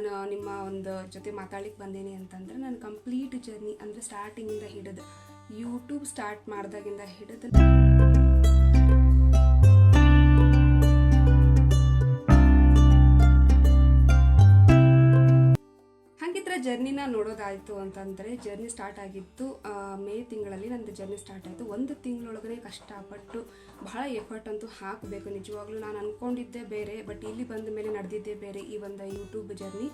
ನಾನು ನಿಮ್ಮ ಒಂದು ಜೊತೆ ಮಾತಾಡ್ಲಿಕ್ಕೆ ಬಂದೀನಿ ಅಂತಂದ್ರೆ ನಾನು ಕಂಪ್ಲೀಟ್ ಜರ್ನಿ ಅಂದರೆ ಸ್ಟಾರ್ಟಿಂಗಿಂದ ಹಿಡಿದು ಯೂಟ್ಯೂಬ್ ಸ್ಟಾರ್ಟ್ ಮಾಡಿದಾಗಿಂದ ಹಿಡಿದು ಜರ್ನಿನ ನೋಡೋದಾಯಿತು ಅಂತಂದರೆ ಜರ್ನಿ ಸ್ಟಾರ್ಟ್ ಆಗಿತ್ತು. ಮೇ ತಿಂಗಳಲ್ಲಿ ನಂದು ಜರ್ನಿ ಸ್ಟಾರ್ಟ್ ಆಯಿತು. ಒಂದು ತಿಂಗಳೊಳಗನೆ ಕಷ್ಟಪಟ್ಟು ಬಹಳ ಎಫರ್ಟ್ ಅಂತೂ ಹಾಕಬೇಕು. ನಿಜವಾಗ್ಲೂ ನಾನು ಅಂದ್ಕೊಂಡಿದ್ದೆ ಬೇರೆ ಬಟ್ ಇಲ್ಲಿ ಬಂದ ಮೇಲೆ ನಡೆದಿದ್ದೆ ಬೇರೆ ಈ ಒಂದು ಯೂಟ್ಯೂಬ್ ಜರ್ನಿ.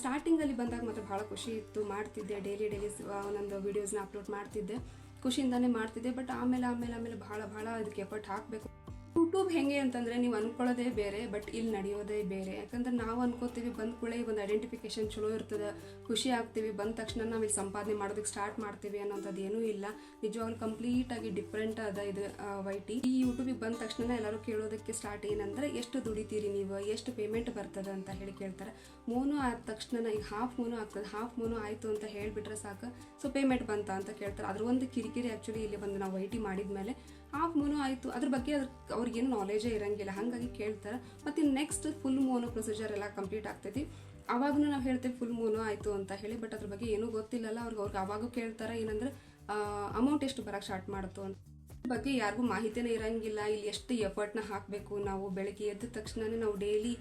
ಸ್ಟಾರ್ಟಿಂಗಲ್ಲಿ ಬಂದಾಗ ಮಾತ್ರ ಭಾಳ ಖುಷಿ ಇತ್ತು. ಮಾಡ್ತಿದ್ದೆ. ಡೈಲಿ ಡೈಲಿ ಒಂದೊಂದು ವೀಡಿಯೋಸ್ನ ಅಪ್ಲೋಡ್ ಮಾಡ್ತಿದ್ದೆ. ಖುಷಿಯಿಂದಾನೇ ಮಾಡ್ತಿದ್ದೆ ಬಟ್ ಆಮೇಲೆ ಆಮೇಲೆ ಆಮೇಲೆ ಭಾಳ ಭಾಳ ಅದಕ್ಕೆ ಎಫರ್ಟ್ ಹಾಕಬೇಕು. ಯೂಟ್ಯೂಬ್ ಹೆಂಗೆ ಅಂತಂದರೆ ನೀವು ಅನ್ಕೊಳ್ಳೋದೇ ಬೇರೆ ಬಟ್ ಇಲ್ಲಿ ನಡೆಯೋದೇ ಬೇರೆ. ಯಾಕಂದ್ರೆ ನಾವು ಅನ್ಕೋತೀವಿ, ಬಂದ ಕೂಡಲೇ ಒಂದು ಐಡೆಂಟಿಫಿಕೇಶನ್ ಚಲೋ ಇರ್ತದೆ, ಖುಷಿ ಆಗ್ತೀವಿ, ಬಂದ ತಕ್ಷಣ ನಾವು ಇಲ್ಲಿ ಸಂಪಾದನೆ ಮಾಡೋದಕ್ಕೆ ಸ್ಟಾರ್ಟ್ ಮಾಡ್ತೀವಿ ಅನ್ನೋಂಥದ್ದು ಏನೂ ಇಲ್ಲ. ನಿಜವಾಗ್ಲೂ ಕಂಪ್ಲೀಟಾಗಿ ಡಿಫ್ರೆಂಟ್ ಅದ ಇದು ವೈಟಿ ಈ ಯೂಟ್ಯೂಬಿಗೆ ಬಂದ ತಕ್ಷಣ ಎಲ್ಲರೂ ಕೇಳೋದಕ್ಕೆ ಸ್ಟಾರ್ಟ್ ಏನಂದ್ರೆ ಎಷ್ಟು ದುಡಿತೀರಿ ನೀವು, ಎಷ್ಟು ಪೇಮೆಂಟ್ ಬರ್ತದೆ ಅಂತ ಹೇಳಿ ಕೇಳ್ತಾರೆ. ಮೂನು ಆದ ತಕ್ಷಣ ಈಗ ಹಾಫ್ ಮೂನು ಆಗ್ತದೆ ಹಾಫ್ ಮೂನು ಆಯಿತು ಅಂತ ಹೇಳಿಬಿಟ್ರೆ ಸಾಕು ಸೊ ಪೇಮೆಂಟ್ ಬಂತ ಅಂತ ಕೇಳ್ತಾರೆ. ಅದ್ರ ಒಂದು ಕಿರಿಕಿರಿ ಆ್ಯಕ್ಚುಲಿ ಇಲ್ಲಿ ಬಂದು ನಾವು ವೈಟಿ ಮಾಡಿದ್ಮೇಲೆ ಹಾಫ್ ಮೋನು ಆಯಿತು. ಅದ್ರ ಬಗ್ಗೆ ಅದ್ರ ಅವ್ರಿಗೇನು ನಾಲೆಜೇ ಇರಂಗಿಲ್ಲ. ಹಾಗಾಗಿ ಕೇಳ್ತಾರೆ. ಮತ್ತು ನೆಕ್ಸ್ಟ್ ಫುಲ್ ಮೋನೋ ಪ್ರೊಸೀಜರ್ ಎಲ್ಲ ಕಂಪ್ಲೀಟ್ ಆಗ್ತೈತಿ. ಅವಾಗೂ ನಾವು ಹೇಳ್ತೇವೆ ಫುಲ್ ಮೋನೋ ಆಯಿತು ಅಂತ ಹೇಳಿ ಬಟ್ ಅದ್ರ ಬಗ್ಗೆ ಏನೂ ಗೊತ್ತಿಲ್ಲಲ್ಲ. ಅವ್ರಿಗೆ ಅವ್ರಿಗೆ ಅವಾಗೂ ಕೇಳ್ತಾರೆ. ಏನಂದ್ರೆ ಅಮೌಂಟ್ ಎಷ್ಟು ಬರೋಕ್ಕೆ ಸ್ಟಾರ್ಟ್ ಮಾಡುತ್ತೋ ಅಂತ. ಬಗ್ಗೆ ಯಾರಿಗೂ ಮಾಹಿತಿನೇ ಇರಂಗಿಲ್ಲ. ಇಲ್ಲಿ ಎಷ್ಟು ಎಫರ್ಟ್ನ ಹಾಕಬೇಕು? ನಾವು ಬೆಳಗ್ಗೆ ಎದ್ದ ತಕ್ಷಣನೇ ನಾವು ಡೈಲಿ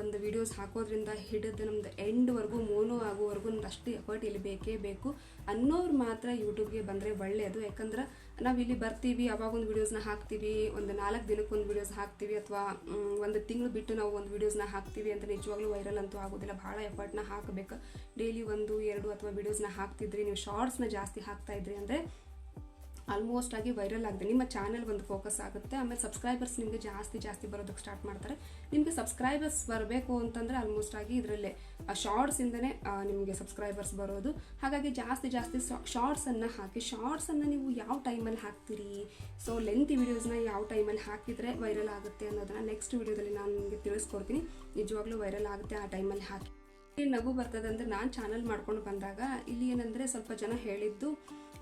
ಒಂದು ವಿಡಿಯೋಸ್ ಹಾಕೋದ್ರಿಂದ ಹಿಡಿದು ನಮ್ದು ಎಂಡ್ವರೆಗೂ ಮೋನೋ ಆಗೋವರೆಗೂ ನಮ್ದು ಅಷ್ಟು ಎಫರ್ಟ್ ಇಲ್ಲಿ ಬೇಕೇ ಬೇಕು ಅನ್ನೋರು ಮಾತ್ರ ಯೂಟ್ಯೂಬ್ಗೆ ಬಂದರೆ ಒಳ್ಳೆಯದು ಯಾಕಂದ್ರೆ ನಾವು ಇಲ್ಲಿ ಬರ್ತೀವಿ, ಅವಾಗ ಒಂದು ವಿಡಿಯೋಸ್ನ ಹಾಕ್ತೀವಿ, ಒಂದು ನಾಲ್ಕು ದಿನಕ್ಕೆ ಒಂದು ವಿಡಿಯೋಸ್ ಹಾಕ್ತೀವಿ ಅಥವಾ ಒಂದು ತಿಂಗಳು ಬಿಟ್ಟು ನಾವು ಒಂದು ವೀಡಿಯೋಸ್ನ ಹಾಕ್ತೀವಿ ಅಂತ ನಿಜವಾಗ್ಲೂ ವೈರಲ್ ಅಂತೂ ಆಗೋದಿಲ್ಲ. ಭಾಳ ಎಫರ್ಟ್ನ ಹಾಕಬೇಕು. ಡೈಲಿ ಒಂದು ಎರಡು ಅಥವಾ ವೀಡಿಯೋಸ್ನ ಹಾಕ್ತಿದ್ರಿ, ನೀವು ಶಾರ್ಟ್ಸ್ನ ಜಾಸ್ತಿ ಹಾಕ್ತಾ ಇದ್ರಿ ಅಂದರೆ ಆಲ್ಮೋಸ್ಟ್ ಆಗಿ ವೈರಲ್ ಆಗಿದೆ, ನಿಮ್ಮ ಚಾನಲ್ ಒಂದು ಫೋಕಸ್ ಆಗುತ್ತೆ, ಆಮೇಲೆ ಸಬ್ಸ್ಕ್ರೈಬರ್ಸ್ ನಿಮಗೆ ಜಾಸ್ತಿ ಜಾಸ್ತಿ ಬರೋದಕ್ಕೆ ಸ್ಟಾರ್ಟ್ ಮಾಡ್ತಾರೆ. ನಿಮಗೆ ಸಬ್ಸ್ಕ್ರೈಬರ್ಸ್ ಬರಬೇಕು ಅಂತಂದರೆ ಆಲ್ಮೋಸ್ಟ್ ಆಗಿ ಇದರಲ್ಲೇ ಶಾರ್ಟ್ಸಿಂದನೇ ನಿಮಗೆ ಸಬ್ಸ್ಕ್ರೈಬರ್ಸ್ ಬರೋದು. ಹಾಗಾಗಿ ಜಾಸ್ತಿ ಜಾಸ್ತಿ ಶಾರ್ಟ್ಸನ್ನು ಹಾಕಿ ಶಾರ್ಟ್ಸನ್ನು ನೀವು ಯಾವ ಟೈಮಲ್ಲಿ ಹಾಕ್ತೀರಿ? ಸೊ ಲೆಂತ್ ವಿಡಿಯೋಸ್ನ ಯಾವ ಟೈಮಲ್ಲಿ ಹಾಕಿದರೆ ವೈರಲ್ ಆಗುತ್ತೆ ಅನ್ನೋದನ್ನ ನೆಕ್ಸ್ಟ್ ವಿಡಿಯೋದಲ್ಲಿ ನಾನು ನಿಮಗೆ ತಿಳಿಸ್ಕೊಡ್ತೀನಿ. ನಿಜವಾಗ್ಲೂ ವೈರಲ್ ಆಗುತ್ತೆ ಆ ಟೈಮಲ್ಲಿ ಹಾಕಿ. ನಗು ಬರ್ತದೆ ಅಂದರೆ ನಾನು ಚಾನಲ್ ಮಾಡ್ಕೊಂಡು ಬಂದಾಗ, ಇಲ್ಲಿ ಏನಂದರೆ ಸ್ವಲ್ಪ ಜನ ಹೇಳಿದ್ದು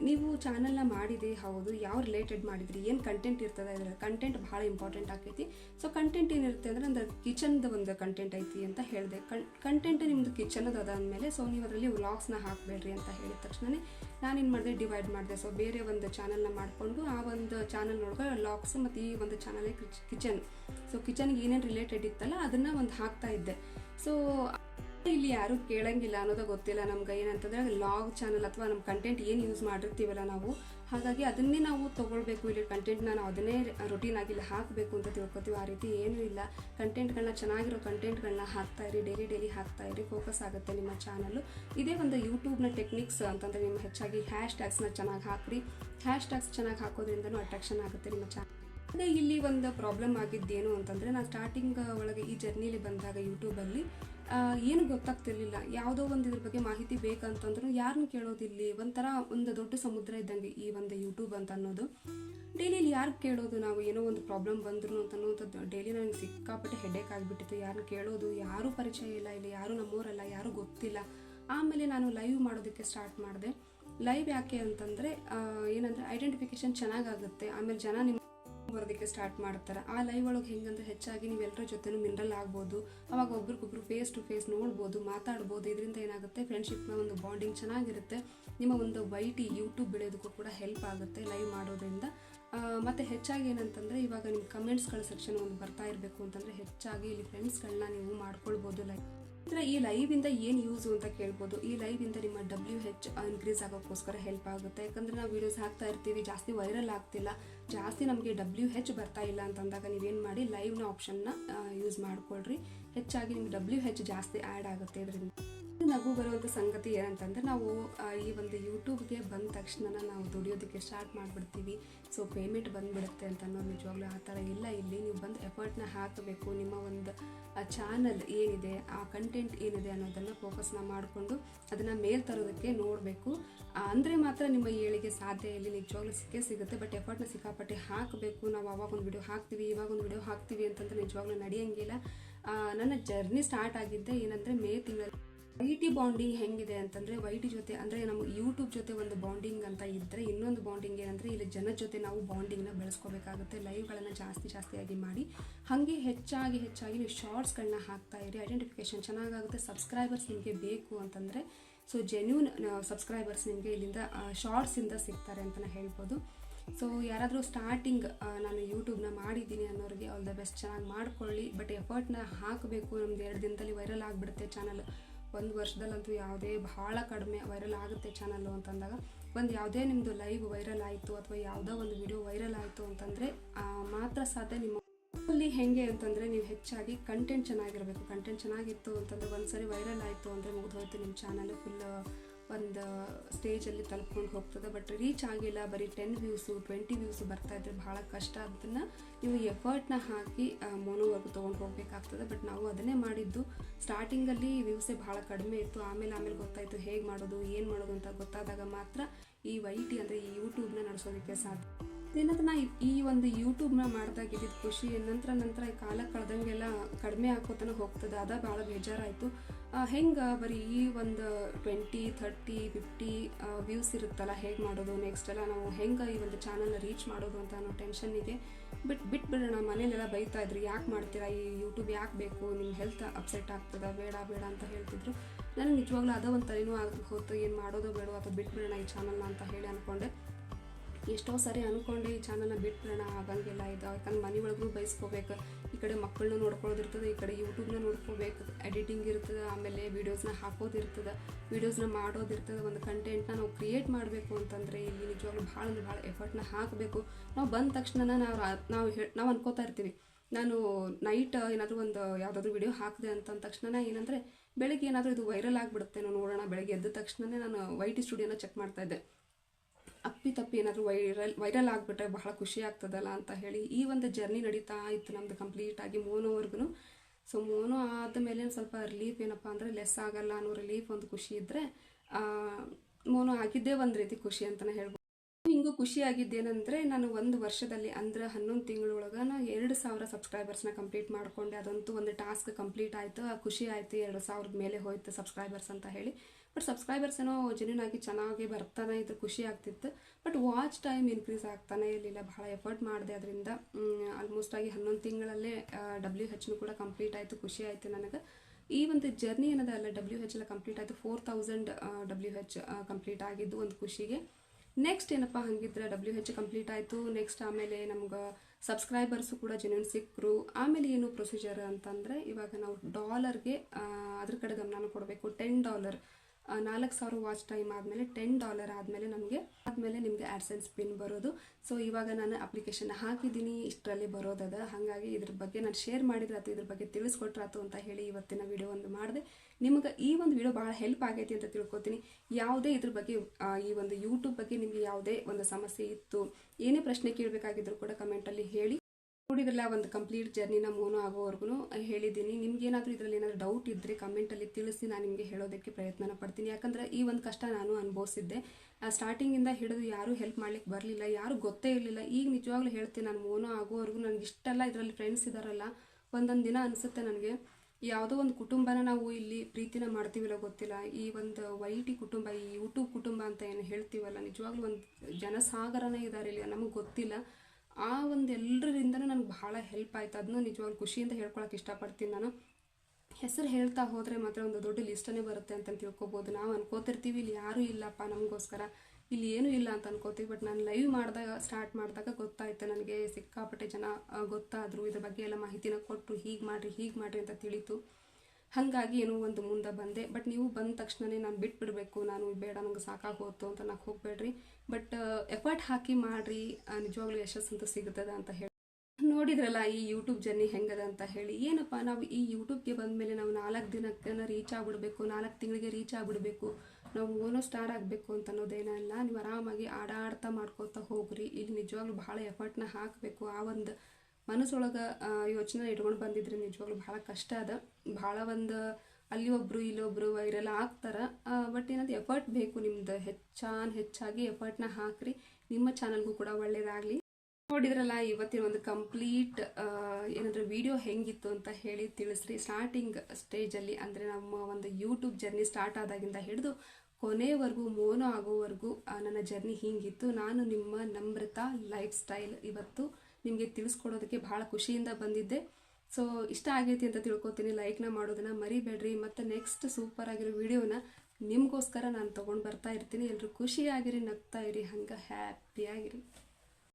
ನೀವು ಚಾನಲ್ನ ಮಾಡಿದ್ರಿ, ಹೌದು, ಯಾವ ರಿಲೇಟೆಡ್ ಮಾಡಿದ್ರಿ, ಏನು ಕಂಟೆಂಟ್ ಇರ್ತದೆ ಅದರ ಕಂಟೆಂಟ್ ಭಾಳ ಇಂಪಾರ್ಟೆಂಟ್ ಆಕೈತಿ. ಸೊ ಕಂಟೆಂಟ್ ಏನಿರುತ್ತೆ ಅಂದರೆ ಅಂದ್ರೆ ಕಿಚನ್ದು ಒಂದು ಕಂಟೆಂಟ್ ಐತಿ ಅಂತ ಹೇಳಿದೆ. ಕಂಟೆಂಟ್ ನಿಮ್ಮದು ಕಿಚನದು ಅದ ಅಂದಮೇಲೆ ಸೊ ನೀವು ಅದರಲ್ಲಿ ವ್ಲಾಗ್ಸ್ನ ಹಾಕಬೇಡ್ರಿ ಅಂತ ಹೇಳಿದ ತಕ್ಷಣನೇ ನಾನೇನು ಮಾಡಿದೆ ಡಿವೈಡ್ ಮಾಡಿದೆ. ಸೊ ಬೇರೆ ಒಂದು ಚಾನಲ್ನ ಮಾಡಿಕೊಂಡು ಆ ಒಂದು ಚಾನಲ್ ಚಾನಲ್ನೊಳಗೆ ವ್ಲಾಗ್ಸ್ ಮತ್ತು ಈ ಒಂದು ಚಾನಲ್ ಕಿಚನ್ ಸೊ ಕಿಚನ್ಗೆ ಏನೇನು ರಿಲೇಟೆಡ್ ಇತ್ತಲ್ಲ, ಅದನ್ನು ಒಂದು ಹಾಕ್ತಾ ಇದ್ದೆ. ಸೊ ಇಲ್ಲಿ ಯಾರು ಕೇಳಂಗಿಲ್ಲ ಅನ್ನೋದು ಗೊತ್ತಿಲ್ಲ ನಮ್ಗೆ ಏನಂತಂದ್ರೆ, ಲಾಗ್ ಚಾನಲ್ ಅಥವಾ ನಮ್ಮ ಕಂಟೆಂಟ್ ಏನು ಯೂಸ್ ಮಾಡಿರ್ತೀವಲ್ಲ ನಾವು, ಹಾಗಾಗಿ ಅದನ್ನೇ ನಾವು ತಗೊಳ್ಬೇಕು. ಇಲ್ಲಿ ಕಂಟೆಂಟ್ನ ನಾವು ಅದನ್ನೇ ರೊಟೀನ್ ಆಗಿ ಇಲ್ಲಿ ಹಾಕಬೇಕು ಅಂತ ತಿಳ್ಕೊತೀವಿ. ಆ ರೀತಿ ಏನೂ ಇಲ್ಲ. ಕಂಟೆಂಟ್ಗಳನ್ನ ಚೆನ್ನಾಗಿರೋ ಕಂಟೆಂಟ್ಗಳನ್ನ ಹಾಕ್ತಾ ಇರಿ ಡೈಲಿ ಡೈಲಿ ಹಾಕ್ತಾ ಇರಿ ಫೋಕಸ್ ಆಗುತ್ತೆ ನಿಮ್ಮ ಚಾನಲ್ಲು ಇದೇ ಒಂದು ಯೂಟ್ಯೂಬ್ನ ಟೆಕ್ನಿಕ್ಸ್ ಅಂತಂದರೆ ನಿಮ್ಮ ಹೆಚ್ಚಾಗಿ ಹ್ಯಾಶ್ ಟ್ಯಾಗ್ಸ್ನ ಚೆನ್ನಾಗಿ ಹಾಕ್ರಿ. ಹ್ಯಾಶ್ ಟ್ಯಾಗ್ಸ್ ಚೆನ್ನಾಗಿ ಹಾಕೋದ್ರಿಂದನೂ ಅಟ್ರಾಕ್ಷನ್ ಆಗುತ್ತೆ ನಿಮ್ಮ ಚಾನಲ್ ಅದೇ ಇಲ್ಲಿ ಒಂದು ಪ್ರಾಬ್ಲಮ್ ಆಗಿದ್ದೇನು ಅಂತಂದರೆ, ನಾನು ಸ್ಟಾರ್ಟಿಂಗ್ ಒಳಗೆ ಈ ಜರ್ನಿಲಿ ಬಂದಾಗ ಯೂಟ್ಯೂಬಲ್ಲಿ ಏನು ಗೊತ್ತಾಗ್ತಿರ್ಲಿಲ್ಲ. ಯಾವುದೋ ಒಂದು ಇದ್ರ ಬಗ್ಗೆ ಮಾಹಿತಿ ಬೇಕಂತಂದ್ರೂ ಯಾರನ್ನು ಕೇಳೋದಿಲ್ಲಿ, ಒಂಥರ ಒಂದು ದೊಡ್ಡ ಸಮುದ್ರ ಇದ್ದಂಗೆ ಈ ಒಂದು ಯೂಟ್ಯೂಬ್ ಅಂತ ಅನ್ನೋದು. ಡೈಲಿ ಇಲ್ಲಿ ಯಾರು ಕೇಳೋದು ನಾವು? ಏನೋ ಒಂದು ಪ್ರಾಬ್ಲಮ್ ಬಂದ್ರು ಅಂತ ಅನ್ನೋದು ಡೈಲಿ ನನಗೆ ಸಿಕ್ಕಾಪಟ್ಟೆ ಹೆಡೇಕ್ ಆಗಿಬಿಟ್ಟಿತ್ತು. ಯಾರನ್ನ ಕೇಳೋದು? ಯಾರೂ ಪರಿಚಯ ಇಲ್ಲ ಇಲ್ಲಿ. ಯಾರೂ ನಮ್ಮೂರಲ್ಲ. ಯಾರೂ ಗೊತ್ತಿಲ್ಲ. ಆಮೇಲೆ ನಾನು ಲೈವ್ ಮಾಡೋದಕ್ಕೆ ಸ್ಟಾರ್ಟ್ ಮಾಡಿದೆ. ಲೈವ್ ಯಾಕೆ ಅಂತಂದರೆ ಏನಂದರೆ ಐಡೆಂಟಿಫಿಕೇಶನ್ ಚೆನ್ನಾಗಾಗುತ್ತೆ. ಆಮೇಲೆ ಜನ ನಿಮ್ಮ ಬರೋದಕ್ಕೆ ಸ್ಟಾರ್ಟ್ ಮಾಡ್ತಾರೆ. ಆ ಲೈವ್ ಒಳಗೆ ಹೆಂಗಂದ್ರೆ ಹೆಚ್ಚಾಗಿ ನೀವೆಲ್ಲರ ಜೊತೆನೂ ಮಿನರಲ್ ಆಗ್ಬೋದು, ಅವಾಗ ಒಬ್ರಿಗೊಬ್ರು ಫೇಸ್ ಟು ಫೇಸ್ ನೋಡ್ಬೋದು, ಮಾತಾಡ್ಬೋದು. ಇದರಿಂದ ಏನಾಗುತ್ತೆ ಫ್ರೆಂಡ್ಶಿಪ್ನ ಒಂದು ಬಾಂಡಿಂಗ್ ಚೆನ್ನಾಗಿರುತ್ತೆ. ನಿಮ್ಮ ಒಂದು ವೈಟಿ ಯೂಟ್ಯೂಬ್ ಬೆಳೆಯೋದಕ್ಕೂ ಕೂಡ ಹೆಲ್ಪ್ ಆಗುತ್ತೆ ಲೈವ್ ಮಾಡೋದ್ರಿಂದ. ಮತ್ತು ಹೆಚ್ಚಾಗಿ ಏನಂತಂದರೆ ಇವಾಗ ನಿಮ್ಮ ಕಮೆಂಟ್ಸ್ಗಳ ಸೆಕ್ಷನ್ ಒಂದು ಬರ್ತಾ ಇರಬೇಕು ಅಂತಂದರೆ ಹೆಚ್ಚಾಗಿ ಇಲ್ಲಿ ಫ್ರೆಂಡ್ಸ್ಗಳನ್ನ ನೀವು ಮಾಡ್ಕೊಳ್ಬೋದು ಲೈಕ್ ಅಂದರೆ ಈ ಲೈವಿಂದ ಏನು ಯೂಸು ಅಂತ ಕೇಳ್ಬೋದು. ಈ ಲೈವಿಂದ ನಿಮ್ಮ ಡಬ್ಲ್ಯೂ ಹೆಚ್ ಇನ್ಕ್ರೀಸ್ ಆಗೋಕ್ಕೋಸ್ಕರ ಹೆಲ್ಪ್ ಆಗುತ್ತೆ. ಯಾಕಂದರೆ ನಾವು ವೀಡಿಯೋಸ್ ಹಾಕ್ತಾ ಇರ್ತೀವಿ, ಜಾಸ್ತಿ ವೈರಲ್ ಆಗ್ತಿಲ್ಲ. ಜಾಸ್ತಿ ನಮಗೆ ಡಬ್ಲ್ಯೂ ಹೆಚ್ ಬರ್ತಾ ಇಲ್ಲ ಅಂತಂದಾಗ ನೀವೇನು ಮಾಡಿ ಲೈವ್ನ ಆಪ್ಷನ್ನ ಯೂಸ್ ಮಾಡ್ಕೊಳ್ರಿ. ಹೆಚ್ಚಾಗಿ ನಿಮ್ಗೆ ಡಬ್ಲ್ಯೂ ಹೆಚ್ ಜಾಸ್ತಿ ಆ್ಯಡ್ ಆಗುತ್ತೆ ಇದರಿಂದ. ನಗು ಬರುವಂಥ ಸಂಗತಿ ಏನಂತಂದ್ರೆ ನಾವು ಈ ಒಂದು ಯೂಟ್ಯೂಬ್ಗೆ ಬಂದ ತಕ್ಷಣ ನಾವು ದುಡಿಯೋದಕ್ಕೆ ಸ್ಟಾರ್ಟ್ ಮಾಡಿಬಿಡ್ತೀವಿ. ಸೊ ಪೇಮೆಂಟ್ ಬಂದ್ಬಿಡುತ್ತೆ ಅಂತ ಅನ್ನೋ ನಿಜವಾಗ್ಲೂ ಆ ಥರ ಇಲ್ಲ. ಇಲ್ಲಿ ನೀವು ಬಂದು ಎಫರ್ಟ್ನ ಹಾಕಬೇಕು. ನಿಮ್ಮ ಒಂದು ಚಾನಲ್ ಏನಿದೆ, ಆ ಕಂಟೆಂಟ್ ಏನಿದೆ ಅನ್ನೋದನ್ನು ಫೋಕಸ್ನ ಮಾಡಿಕೊಂಡು ಅದನ್ನು ಮೇಲ್ ತರೋದಕ್ಕೆ ನೋಡಬೇಕು. ಅಂದರೆ ಮಾತ್ರ ನಿಮ್ಮ ಏಳಿಗೆ ಸಾಧ್ಯ ಇಲ್ಲಿ ನಿಜವಾಗ್ಲೂ ಸಿಕ್ಕೇ ಸಿಗುತ್ತೆ. ಬಟ್ ಎಫರ್ಟ್ನ ಸಿಕ್ಕಾಪಟ್ಟೆ ಹಾಕಬೇಕು. ನಾವು ಅವಾಗ ಒಂದು ವಿಡಿಯೋ ಹಾಕ್ತೀವಿ, ಇವಾಗ ಒಂದು ವಿಡಿಯೋ ಹಾಕ್ತೀವಿ ಅಂತಂದ್ರೆ ನಿಜವಾಗ್ಲೂ ನಡೆಯಂಗಿಲ್ಲ. ನನ್ನ ಜರ್ನಿ ಸ್ಟಾರ್ಟ್ ಆಗಿದ್ದೆ ಏನಂದರೆ ಮೇ ತಿಂಗಳಲ್ಲಿ ವೈಟಿ ಬಾಂಡಿಂಗ್ ಹೆಂಗಿದೆ ಅಂತಂದ್ರೆ ವೈಟಿ ಜೊತೆ ಅಂದ್ರೆ ನಮ್ಮ ಯೂಟ್ಯೂಬ್ ಜೊತೆ ಒಂದು ಬಾಂಡಿಂಗ್ ಅಂತ ಇದ್ರೆ ಇನ್ನೊಂದು ಬಾಂಡಿಂಗ್ ಏನಂದ್ರೆ ಇಲ್ಲಿ ಜನ ಜೊತೆ ನಾವು ಬಾಂಡಿಂಗ್ನ ಬೆಳೆಸ್ಕೋಬೇಕಾಗುತ್ತೆ ಲೈವ್ಗಳನ್ನು ಜಾಸ್ತಿ ಜಾಸ್ತಿಯಾಗಿ ಮಾಡಿ. ಹಾಗೆ ಹೆಚ್ಚಾಗಿ ಹೆಚ್ಚಾಗಿ ನೀವು ಶಾರ್ಟ್ಸ್ಗಳನ್ನ ಹಾಕ್ತಾ ಇರಿ ಐಡೆಂಟಿಫಿಕೇಶನ್ ಚೆನ್ನಾಗಾಗುತ್ತೆ ಸಬ್ಸ್ಕ್ರೈಬರ್ಸ್ ನಿಮಗೆ ಬೇಕು ಅಂತಂದರೆ. ಸೊ ಜೆನ್ಯೂನ್ ಸಬ್ಸ್ಕ್ರೈಬರ್ಸ್ ನಿಮಗೆ ಇಲ್ಲಿಂದ ಶಾರ್ಟ್ಸಿಂದ ಸಿಗ್ತಾರೆ ಅಂತಲೇ ಹೇಳ್ಬೋದು. ಸೊ ಯಾರಾದರೂ ಸ್ಟಾರ್ಟಿಂಗ್ ನಾನು ಯೂಟ್ಯೂಬ್ನ ಮಾಡಿದ್ದೀನಿ ಅನ್ನೋರಿಗೆ ಆಲ್ ದ ಬೆಸ್ಟ್ ಚೆನ್ನಾಗಿ ಮಾಡ್ಕೊಳ್ಳಿ ಬಟ್ ಎಫರ್ಟ್ನ ಹಾಕಬೇಕು. ನಮ್ದು ಎರಡು ದಿನದಲ್ಲಿ ವೈರಲ್ ಆಗಿಬಿಡುತ್ತೆ ಚಾನಲ್ ಒಂದು ವರ್ಷದಲ್ಲಂತೂ ಯಾವುದೇ ಬಹಳ ಕಡಿಮೆ ವೈರಲ್ ಆಗುತ್ತೆ ಚಾನಲ್ಲು ಅಂತಂದಾಗ, ಒಂದು ಯಾವುದೇ ನಿಮ್ಮದು ಲೈವ್ ವೈರಲ್ ಆಯಿತು ಅಥವಾ ಯಾವುದೋ ಒಂದು ವಿಡಿಯೋ ವೈರಲ್ ಆಯಿತು ಅಂತಂದರೆ ಮಾತ್ರ ಸಾಧ್ಯ ನಿಮ್ಮ ಅಲ್ಲಿ ಹೆಂಗೆ ಅಂತಂದರೆ ನೀವು ಹೆಚ್ಚಾಗಿ ಕಂಟೆಂಟ್ ಚೆನ್ನಾಗಿರಬೇಕು. ಕಂಟೆಂಟ್ ಚೆನ್ನಾಗಿತ್ತು ಅಂತಂದರೆ ಒಂದ್ಸರಿ ವೈರಲ್ ಆಯಿತು ಅಂದರೆ ಮುಗಿದು ಹೋಯ್ತು ನಿಮ್ಮ ಚಾನಲ್ ಫುಲ್ ಒಂದು ಸ್ಟೇಜಲ್ಲಿ ತಲುಪ್ಕೊಂಡು ಹೋಗ್ತದೆ. ಬಟ್ ರೀಚ್ ಆಗಿಲ್ಲ, ಬರೀ ಟೆನ್ ವ್ಯೂಸು ಟ್ವೆಂಟಿ ವ್ಯೂಸು ಬರ್ತಾ ಇದ್ರೆ ಭಾಳ ಕಷ್ಟ ಅದನ್ನು ನೀವು ಎಫರ್ಟ್ನ ಹಾಕಿ ಮೋನೋವರೆಗೂ ತೊಗೊಂಡು ಹೋಗಬೇಕಾಗ್ತದೆ. ಬಟ್ ನಾವು ಅದನ್ನೇ ಮಾಡಿದ್ದು. ಸ್ಟಾರ್ಟಿಂಗಲ್ಲಿ ವ್ಯೂಸೇ ಭಾಳ ಕಡಿಮೆ ಇತ್ತು. ಆಮೇಲೆ ಆಮೇಲೆ ಗೊತ್ತಾಯಿತು ಹೇಗೆ ಮಾಡೋದು, ಏನು ಮಾಡೋದು ಅಂತ ಗೊತ್ತಾದಾಗ ಮಾತ್ರ ಈ ವೈ ಟಿ ಅಂದರೆ ಈ ಯೂಟ್ಯೂಬ್ನ ನಡೆಸೋದಕ್ಕೆ ಸಾಧ್ಯ. ಏನಂತ ನಾ ಈ- ಒಂದು ಯೂಟ್ಯೂಬ್ನ ಮಾಡಿದಾಗ ಇದ್ದಿದ್ದು ಖುಷಿ, ನಂತರ ನಂತರ ಕಾಲ ಕಳೆದಂಗೆಲ್ಲ ಕಡಿಮೆ ಹಾಕೋತನ ಹೋಗ್ತದೆ. ಅದ ಭಾಳ ಬೇಜಾರಾಯಿತು. ಹೆಂಗೆ ಬರೀ ಈ ಒಂದು ಟ್ವೆಂಟಿ ಥರ್ಟಿ ಫಿಫ್ಟಿ ವ್ಯೂಸ್ ಇರುತ್ತಲ್ಲ, ಹೇಗೆ ಮಾಡೋದು ನೆಕ್ಸ್ಟ್ ಎಲ್ಲ ನಾವು ಹೆಂಗೆ ಈ ಒಂದು ಚಾನಲ್ನ ರೀಚ್ ಮಾಡೋದು ಅಂತ ಅನ್ನೋ ಇದೆ. ಬಿಟ್ಟು ಬಿಟ್ಟು ಬಿಡೋಣ ಮನೇಲೆಲ್ಲ ಬೈತಾ ಇದ್ರು, ಯಾಕೆ ಮಾಡ್ತೀರಾ, ಈ ಯೂಟ್ಯೂಬ್ ಯಾಕೆ ಬೇಕು ನಿಮ್ಮ ಹೆಲ್ತ್ ಅಪ್ಸೆಟ್ ಆಗ್ತದ, ಬೇಡ ಬೇಡ ಅಂತ ಹೇಳ್ತಿದ್ರು. ನನಗೆ ನಿಜವಾಗ್ಲೂ ಅದ ಒಂದು ತಲೆನೂ ಆಗ ಏನು ಮಾಡೋದು ಬೇಡ ಅಥವಾ ಬಿಟ್ಬಿಡೋಣ ಈ ಚಾನಲ್ನ ಅಂತ ಹೇಳಿ ಅಂದ್ಕೊಂಡೆ ಎಷ್ಟೋ ಸರಿ ಅನ್ಕೊಂಡೆ ಈ ಚಾನಲ್ನ ಬಿಟ್ಬಿಡೋಣ, ಆಗಂಗಿಲ್ಲ, ಇದು ಯಾಕಂದ್ರೆ ಮನೆ ಒಳಗೂ ಬಯಸ್ಕೋಬೇಕು ಈ ಕಡೆ ಮಕ್ಕಳನ್ನ ನೋಡ್ಕೊಳ್ಳೋದಿರ್ತದೆ, ಈ ಕಡೆ ಯೂಟ್ಯೂಬ್ನ ನೋಡ್ಕೋಬೇಕು. ಎಡಿಟಿಂಗ್ ಇರ್ತದೆ, ಆಮೇಲೆ ವೀಡಿಯೋಸ್ನ ಹಾಕೋದಿರ್ತದೆ ವೀಡಿಯೋಸ್ನ ಮಾಡೋದಿರ್ತದೆ. ಒಂದು ಕಂಟೆಂಟ್ನ ನಾವು ಕ್ರಿಯೇಟ್ ಮಾಡಬೇಕು ಅಂತಂದರೆ ಇಲ್ಲಿ ನಿಜವಾಗ್ಲೂ ಭಾಳ ಅಂದ್ರೆ ಭಾಳ ಎಫರ್ಟ್ನ ಹಾಕಬೇಕು. ನಾವು ಬಂದ ತಕ್ಷಣ ನಾವು ನಾವು ಹೇಳಿ ನಾವು ಅನ್ಕೋತಾ ಇರ್ತೀವಿ. ನಾನು ನೈಟ್ ಏನಾದರೂ ಒಂದು ಯಾವುದಾದ್ರೂ ವಿಡಿಯೋ ಹಾಕಿದೆ ಅಂತ ಅಂದ ತಕ್ಷಣ ಏನಂದರೆ, ಬೆಳಗ್ಗೆ ಏನಾದರೂ ಇದು ವೈರಲ್ ಆಗಿಬಿಡುತ್ತೇನೋ ನೋಡೋಣ. ಬೆಳಗ್ಗೆ ಎದ್ದ ತಕ್ಷಣನೇ ನಾನು ವೈ ಟಿ ಸ್ಟುಡಿಯೋನ ಚೆಕ್ ಮಾಡ್ತಾ ಇದ್ದೆ. ಅಪ್ಪಿ ತಪ್ಪಿ ಏನಾದರೂ ವೈರಲ್ ವೈರಲ್ ಆಗಿಬಿಟ್ರೆ ಬಹಳ ಖುಷಿ ಆಗ್ತದಲ್ಲ ಅಂತ ಹೇಳಿ ಈ ಒಂದು ಜರ್ನಿ ನಡೀತಾ ಇತ್ತು ನಮ್ಮದು ಕಂಪ್ಲೀಟ್ ಆಗಿ ಮೋನೋವರೆಗೂ ಸೊ ಮೋನೋ ಆದಮೇಲೆ ಸ್ವಲ್ಪ ರಿಲೀಫ್ ಏನಪ್ಪ ಅಂದರೆ ಲೆಸ್ ಆಗಲ್ಲ ಅನ್ನೋ ರಿಲೀಫ್ ಒಂದು ಖುಷಿ ಇದ್ದರೆ ಮೋನೋ ಆಗಿದ್ದೇ ಒಂದು ರೀತಿ ಖುಷಿ ಅಂತಲೇ ಹೇಳ್ಬೋದು. ಹಿಂಗೂ ಖುಷಿ ಆಗಿದ್ದೇನೆಂದರೆ ನಾನು ಒಂದು ವರ್ಷದಲ್ಲಿ ಅಂದ್ರೆ ಹನ್ನೊಂದು ತಿಂಗಳೊಳಗೆ ನಾನು ಎರಡು ಸಾವಿರ ಸಬ್ಸ್ಕ್ರೈಬರ್ಸ್ನ ಕಂಪ್ಲೀಟ್ ಮಾಡಿಕೊಂಡೆ. ಅದಂತೂ ಒಂದು ಟಾಸ್ಕ್ ಕಂಪ್ಲೀಟ್ ಆಯಿತು. ಖುಷಿ ಆಯಿತು. ಎರಡು ಸಾವಿರದ ಮೇಲೆ ಹೋಯ್ತು ಸಬ್ಸ್ಕ್ರೈಬರ್ಸ್ ಅಂತ ಹೇಳಿ. ಬಟ್ ಸಬ್ಸ್ಕ್ರೈಬರ್ಸ್ ಏನೋ ಜೆನ್ಯೂನ್ ಆಗಿ ಚೆನ್ನಾಗಿ ಬರ್ತಾನೆ ಇದ್ರೆ ಖುಷಿ ಆಗ್ತಿತ್ತು. ಬಟ್ ವಾಚ್ ಟೈಮ್ ಇನ್ಕ್ರೀಸ್ ಆಗ್ತಾನೆ ಇರಲಿಲ್ಲ. ಭಾಳ ಎಫರ್ಟ್ ಮಾಡಿದೆ. ಅದರಿಂದ ಆಲ್ಮೋಸ್ಟ್ ಆಗಿ ಹನ್ನೊಂದು ತಿಂಗಳಲ್ಲೇ ಡಬ್ಲ್ಯೂ ಹೆಚ್ನು ಕೂಡ ಕಂಪ್ಲೀಟ್ ಆಯಿತು. ಖುಷಿ ಆಯಿತು ನನಗೆ. ಈ ಒಂದು ಜರ್ನಿ ಏನದ ಅಲ್ಲ ಡಬ್ಲ್ಯೂ ಹೆಚ್ ಎಲ್ಲ ಕಂಪ್ಲೀಟ್ ಆಯಿತು. Four thousand W H complete ಆಗಿದ್ದು ಒಂದು ಖುಷಿಗೆ. ನೆಕ್ಸ್ಟ್ ಏನಪ್ಪ ಹಂಗಿದ್ರೆ ಡಬ್ಲ್ಯೂ ಹೆಚ್ ಕಂಪ್ಲೀಟ್ ಆಯಿತು. ನೆಕ್ಸ್ಟ್ ಆಮೇಲೆ ನಮ್ಗೆ ಸಬ್ಸ್ಕ್ರೈಬರ್ಸು ಕೂಡ ಜೆನ್ಯೂನ್ ಸಿಕ್ಕರು ಆಮೇಲೆ ಏನು ಪ್ರೊಸೀಜರ್ ಅಂತಂದರೆ, ಇವಾಗ ನಾವು ಡಾಲರ್ಗೆ ಅದ್ರ ಕಡೆ ಗಮನ ಕೊಡಬೇಕು. ಟೆನ್ ಡಾಲರ್ ನಾಲ್ಕು ಸಾವಿರ ವಾಚ್ ಟೈಮ್ ಆದಮೇಲೆ ಟೆನ್ ಡಾಲರ್ ಆದಮೇಲೆ ನಮಗೆ, ಆದಮೇಲೆ ನಿಮಗೆ ಆಡ್ಸೆನ್ಸ್ ಪಿನ್ ಬರೋದು. ಸೊ ಇವಾಗ ನಾನು ಅಪ್ಲಿಕೇಶನ್ ಹಾಕಿದ್ದೀನಿ, ಇಷ್ಟರಲ್ಲಿ ಬರೋದದ. ಹಾಗಾಗಿ ಇದ್ರ ಬಗ್ಗೆ ನಾನು ಶೇರ್ ಮಾಡಿದ್ರಾತು ಇದ್ರ ಬಗ್ಗೆ ತಿಳಿಸ್ಕೊಟ್ರಾತು ಅಂತ ಹೇಳಿ ಇವತ್ತಿನ ವಿಡಿಯೋ ಒಂದು ಮಾಡಿದೆ. ನಿಮಗೆ ಈ ಒಂದು ವಿಡಿಯೋ ಭಾಳ ಹೆಲ್ಪ್ ಆಗೈತಿ ಅಂತ ತಿಳ್ಕೊತೀನಿ. ಯಾವುದೇ ಇದ್ರ ಬಗ್ಗೆ ಈ ಒಂದು ಯೂಟ್ಯೂಬ್ ಬಗ್ಗೆ ನಿಮಗೆ ಯಾವುದೇ ಒಂದು ಸಮಸ್ಯೆ ಇತ್ತು, ಏನೇ ಪ್ರಶ್ನೆ ಕೇಳಬೇಕಾಗಿದ್ರು ಕೂಡ ಕಮೆಂಟಲ್ಲಿ ಹೇಳಿ. ನೋಡಿದ್ರಲ್ಲ, ಒಂದು ಕಂಪ್ಲೀಟ್ ಜರ್ನಿನ ಮೋನೋ ಆಗೋವರೆಗೂ ಹೇಳಿದ್ದೀನಿ. ನಿಮ್ಗೇನಾದರೂ ಇದರಲ್ಲಿ ಏನಾದರೂ ಡೌಟ್ ಇದ್ದರೆ ಕಮೆಂಟಲ್ಲಿ ತಿಳಿಸಿ ನಾನು ನಿಮಗೆ ಹೇಳೋದಕ್ಕೆ ಪ್ರಯತ್ನ ಪಡ್ತೀನಿ. ಯಾಕಂದರೆ ಈ ಒಂದು ಕಷ್ಟ ನಾನು ಅನುಭವಿಸಿದ್ದೆ. ಸ್ಟಾರ್ಟಿಂಗಿಂದ ಹಿಡಿದು ಯಾರೂ ಹೆಲ್ಪ್ ಮಾಡ್ಲಿಕ್ಕೆ ಬರಲಿಲ್ಲ, ಯಾರೂ ಗೊತ್ತೇ ಇರಲಿಲ್ಲ. ಈಗ ನಿಜವಾಗ್ಲೂ ಹೇಳ್ತೀನಿ, ನಾನು ಮೋನೋ ಆಗೋವರೆಗೂ ನನಗೆ ಇಷ್ಟೆಲ್ಲ ಇದರಲ್ಲಿ ಫ್ರೆಂಡ್ಸ್ ಇದ್ದಾರಲ್ಲ ಒಂದೊಂದು ದಿನ ಅನಿಸುತ್ತೆ ನನಗೆ. ಯಾವುದೋ ಒಂದು ಕುಟುಂಬನ ನಾವು ಇಲ್ಲಿ ಪ್ರೀತಿನ ಮಾಡ್ತೀವಿಲ್ಲ ಗೊತ್ತಿಲ್ಲ. ಈ ಒಂದು ವೈ ಟಿ ಕುಟುಂಬ, ಈ ಯೂಟ್ಯೂಬ್ ಕುಟುಂಬ ಅಂತ ಏನು ಹೇಳ್ತೀವಲ್ಲ, ನಿಜವಾಗ್ಲೂ ಒಂದು ಜನಸಾಗರನೇ ಇದ್ದಾರೆ ಇಲ್ಲಿ, ನಮಗೆ ಗೊತ್ತಿಲ್ಲ. ಆ ಒಂದು ಎಲ್ಲರಿಂದನೂ ನನಗೆ ಬಹಳ ಹೆಲ್ಪ್ ಆಯ್ತು. ಅದನ್ನು ನಿಜವಾಗ್ಲೂ ಖುಷಿಯಿಂದ ಹೇಳ್ಕೊಳಕ್ಕೆ ಇಷ್ಟಪಡ್ತೀನಿ ನಾನು. ಹೆಸರು ಹೇಳ್ತಾ ಹೋದರೆ ಮಾತ್ರ ಒಂದು ದೊಡ್ಡ ಲಿಸ್ಟನ್ನೇ ಬರುತ್ತೆ ಅಂತ ತಿಳ್ಕೊಬೋದು. ನಾವು ಅನ್ಕೋತಿರ್ತೀವಿ, ಇಲ್ಲಿ ಯಾರೂ ಇಲ್ಲಪ್ಪ ನಮಗೋಸ್ಕರ. ಇಲ್ಲಿ ಏನೂ ಇಲ್ಲ ಅಂತ ಅನ್ಕೋತೀವಿ ಬಟ್ ನಾನು ಲೈವ್ ಮಾಡಿದಾಗ ಸ್ಟಾರ್ಟ್ ಮಾಡಿದಾಗ ಗೊತ್ತಾಯ್ತು ನನಗೆ. ಸಿಕ್ಕಾಪಟ್ಟೆ ಜನ ಗೊತ್ತಾದರು. ಇದ್ರ ಬಗ್ಗೆ ಎಲ್ಲ ಮಾಹಿತಿನ ಕೊಟ್ಟು ಹೀಗೆ ಮಾಡಿರಿ ಹೀಗೆ ಮಾಡಿರಿ ಅಂತ ತಿಳಿತು. ಹಾಗಾಗಿ ಏನೋ ಒಂದು ಮುಂದೆ ಬಂದೆ. ಬಟ್ ನೀವು ಬಂದ ತಕ್ಷಣನೇ ನಾನು ಬಿಟ್ಬಿಡಬೇಕು. ನಾನು ಬೇಡ ನನಗೆ ಸಾಕಾಗೋತು ಅಂತ ನಾಕ್ ಹೋಗ್ಬೇಡ್ರಿ. ಬಟ್ ಎಫರ್ಟ್ ಹಾಕಿ ಮಾಡಿರಿ. ನಿಜವಾಗ್ಲೂ ಯಶಸ್ಸಂತೂ ಸಿಗುತ್ತದೆ ಅಂತ ಹೇಳಿ. ನೋಡಿದ್ರಲ್ಲ ಈ ಯೂಟ್ಯೂಬ್ ಜರ್ನಿ ಹೆಂಗದ ಅಂತ ಹೇಳಿ. ಏನಪ್ಪ, ನಾವು ಈ ಯೂಟ್ಯೂಬ್ಗೆ ಬಂದಮೇಲೆ ನಾವು ನಾಲ್ಕು ದಿನಕ್ಕೆ ರೀಚ್ ಆಗ್ಬಿಡ್ಬೇಕು. ನಾಲ್ಕು ತಿಂಗಳಿಗೆ ರೀಚ್ ಆಗ್ಬಿಡ್ಬೇಕು. ನಾವು ಓನೋ ಸ್ಟಾರ್ ಆಗಬೇಕು ಅಂತ ಅನ್ನೋದೇನಲ್ಲ ನೀವು ಆರಾಮಾಗಿ ಆಡಾಡ್ತಾ ಮಾಡ್ಕೋತಾ ಹೋಗ್ರಿ. ಇಲ್ಲಿ ನಿಜವಾಗ್ಲೂ ಭಾಳ ಎಫರ್ಟ್ನ ಹಾಕಬೇಕು. ಆ ಒಂದು ಮನಸ್ಸೊಳಗೆ ಯೋಚನೆ ಇಟ್ಕೊಂಡು ಬಂದಿದ್ರೆ ನಿಜವಾಗ್ಲೂ ಭಾಳ ಕಷ್ಟ ಅದ. ಭಾಳ ಒಂದು ಅಲ್ಲಿ ಒಬ್ಬರು ಇಲ್ಲೊಬ್ರು ವೈರಲ್ ಆಗ್ತಾರೆ. ಬಟ್ ಏನದು ಎಫರ್ಟ್ ಬೇಕು ನಿಮ್ದು. ಹೆಚ್ಚಾನ್ ಹೆಚ್ಚಾಗಿ ಎಫರ್ಟ್ನ ಹಾಕ್ರಿ. ನಿಮ್ಮ ಚಾನಲ್ಗೂ ಕೂಡ ಒಳ್ಳೇದಾಗಲಿ. ನೋಡಿದ್ರಲ್ಲ, ಇವತ್ತಿನ ಒಂದು ಕಂಪ್ಲೀಟ್ ಏನಂದ್ರೆ ವಿಡಿಯೋ ಹೆಂಗಿತ್ತು ಅಂತ ಹೇಳಿ ತಿಳಿಸ್ರಿ. ಸ್ಟಾರ್ಟಿಂಗ್ ಸ್ಟೇಜಲ್ಲಿ ಅಂದರೆ ನಮ್ಮ ಒಂದು ಯೂಟ್ಯೂಬ್ ಜರ್ನಿ ಸ್ಟಾರ್ಟ್ ಆದಾಗಿಂದ ಹಿಡಿದು ಕೊನೆವರೆಗೂ ಮೋನೋ ಆಗೋವರೆಗೂ ನನ್ನ ಜರ್ನಿ ಹಿಂಗಿತ್ತು. ನಾನು ನಿಮ್ಮ ನಮ್ರತಾ ಲೈಫ್ ಸ್ಟೈಲ್ ಇವತ್ತು ನಿಮಗೆ ತಿಳಿಸ್ಕೊಡೋದಕ್ಕೆ ಭಾಳ ಖುಷಿಯಿಂದ ಬಂದಿದ್ದೆ. ಸೊ ಇಷ್ಟ ಆಗೈತಿ ಅಂತ ತಿಳ್ಕೊತೀನಿ. ಲೈಕ್ನ ಮಾಡೋದನ್ನು ಮರಿಬೇಡ್ರಿ. ಮತ್ತು ನೆಕ್ಸ್ಟ್ ಸೂಪರ್ ಆಗಿರೋ ವಿಡಿಯೋನ ನಿಮಗೋಸ್ಕರ ನಾನು ತೊಗೊಂಡು ಬರ್ತಾ ಇರ್ತೀನಿ. ಎಲ್ಲರೂ ಖುಷಿಯಾಗಿರಿ, ನಗ್ತಾ ಇರಿ. ಹಂಗೆ ಹ್ಯಾಪಿಯಾಗಿರಿ